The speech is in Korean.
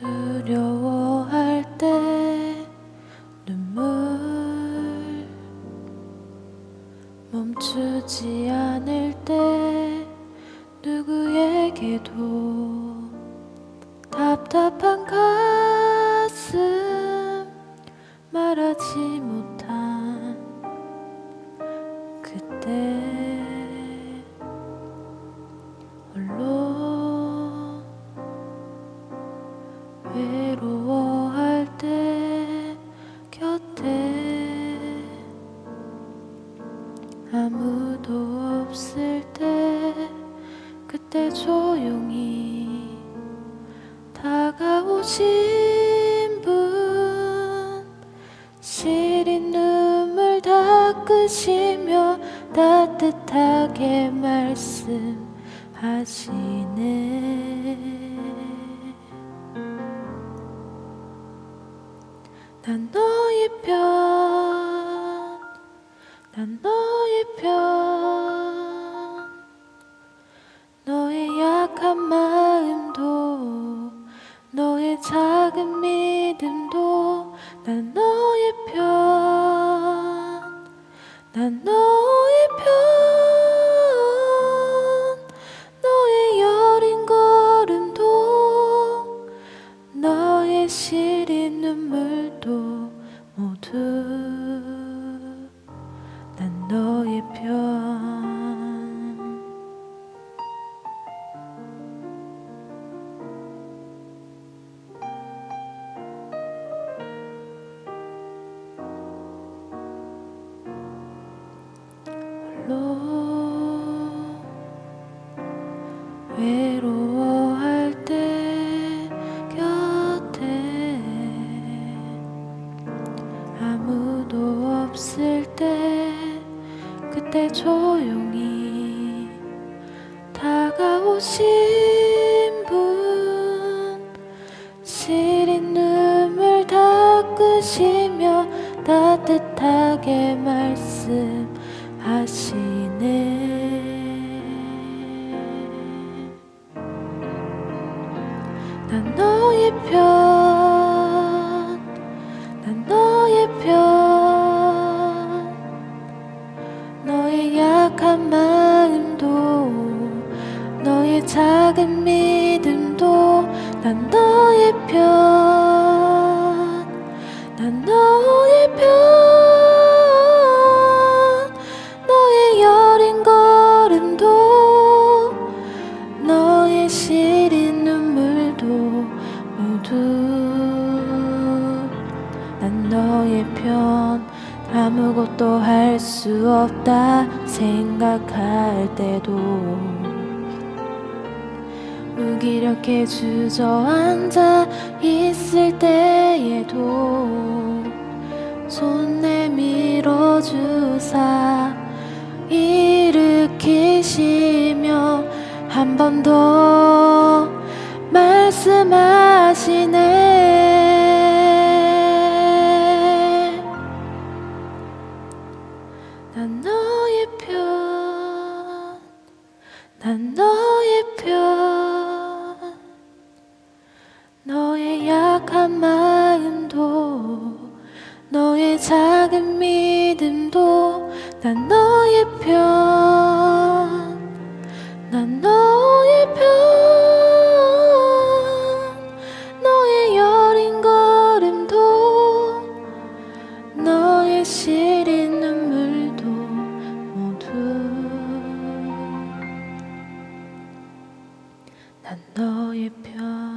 두려워할 때 눈물 멈추지 않을 때 누구에게도 답답한 가슴 말하지 못한 아무도 없을 때 그때 조용히 다가오신 분 시린 눈물 닦으시며 따뜻하게 말씀하시네. 난 너의 편, 난 너 의 편, 너의 약한 마음도, 너의 작은 믿음도, 난 너의 편, 난 너의 편, 너의 여린 걸음도, 너의 시린 눈물도 모두 난 너 그때 조용히 다가오신 분 시린 눈물 닦으시며 따뜻하게 말씀하시네. 난 너의 편, 작은 믿음도, 난 너의 편, 난 너의 편, 너의 여린 걸음도, 너의 시린 눈물도 모두 난 너의 편. 아무것도 할 수 없다 생각할 때도 무기력해 주저앉아 있을 때에도 손 내밀어 주사 일으키시며 한 번 더 말씀하시네. 난 너 연약한 마음도 너의 작은 믿음도 난 너의 편, 난 너의 편, 너의 여린 걸음도 너의 시린 눈물도 모두 난 너의 편.